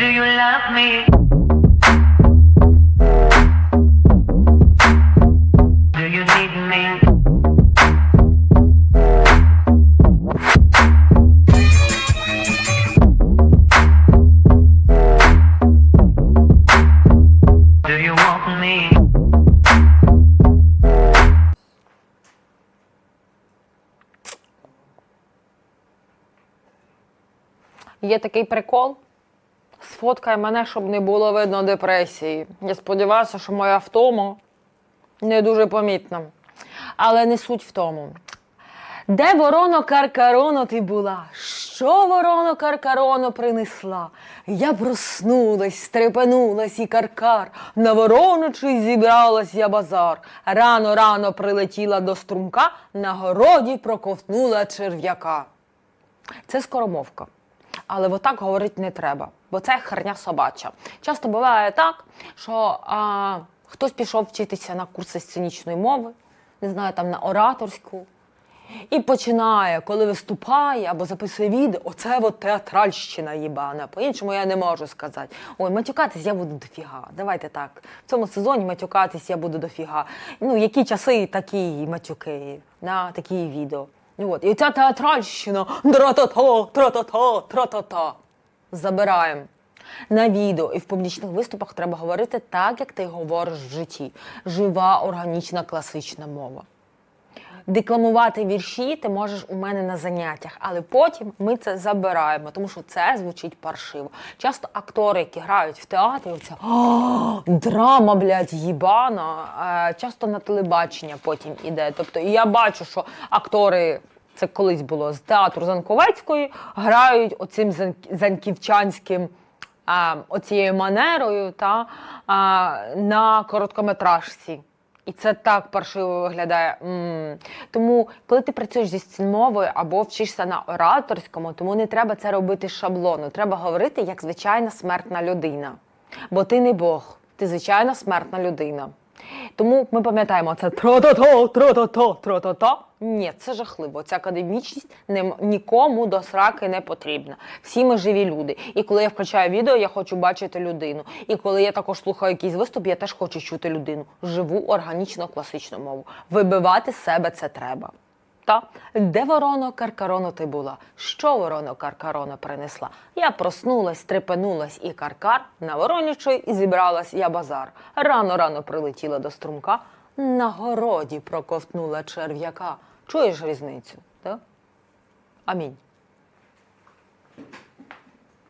Do you love me? Do you need me? Do you want me? Є такий прикол. Сфоткай мене, щоб не було видно депресії. Я сподіваюся, що моя втома не дуже помітна. Але не суть в тому. Де вороно каркароно ти була? Що вороно каркароно принесла? Я проснулась, стрепенулась і каркар. На вороночий зібралась я базар. Рано рано прилетіла до струмка, на городі проковтнула черв'яка. Це скоромовка. Але отак говорити не треба, бо це херня собача. Часто буває так, що а, хтось пішов вчитися на курси сценічної мови, не знаю, там на ораторську, і починає, коли виступає або записує відео, оце от театральщина їбана. По-іншому я не можу сказати. Ой, матюкатись я буду дофіга. Давайте так. В цьому сезоні матюкатись я буду дофіга. Ну, які часи, такі матюки, на такі відео. От. І ця театральщина тра-та-та, тра-та-та, тра-та-та. Забираємо. На відео і в публічних виступах треба говорити так, як ти говориш в житті. Жива, органічна, класична мова. Декламувати вірші ти можеш у мене на заняттях, але потім ми це забираємо, тому що це звучить паршиво. Часто актори, які грають в театрі, «О, драма, блядь, їбана, е, часто на телебачення потім іде. Тобто, і я бачу, що актори. Це колись було з театру Занковецької, грають оцим занківчанським а, оцією манерою та, а, на короткометражці. І це так паршиво виглядає. М. Тому, коли ти працюєш зі стінмовою або вчишся на ораторському, тому не треба це робити шаблону. Треба говорити як звичайна смертна людина. Бо ти не Бог, ти звичайна смертна людина. Тому ми пам'ятаємо це тро-то-то, тро-то-то, тро-то-то. Ні, це жахливо. Ця академічність не, нікому до сраки не потрібна. Всі ми живі люди. І коли я включаю відео, я хочу бачити людину. І коли я також слухаю якийсь виступ, я теж хочу чути людину. Живу органічно класичну мову. Вибивати себе це треба. Та де вороно каркароно ти була? Що вороно каркароно принесла? Я проснулась, трепенулась і каркар на воронячий зібралась я базар. Рано рано прилетіла до струмка, на городі проковтнула черв'яка. Чуєш різницю? так? Амінь.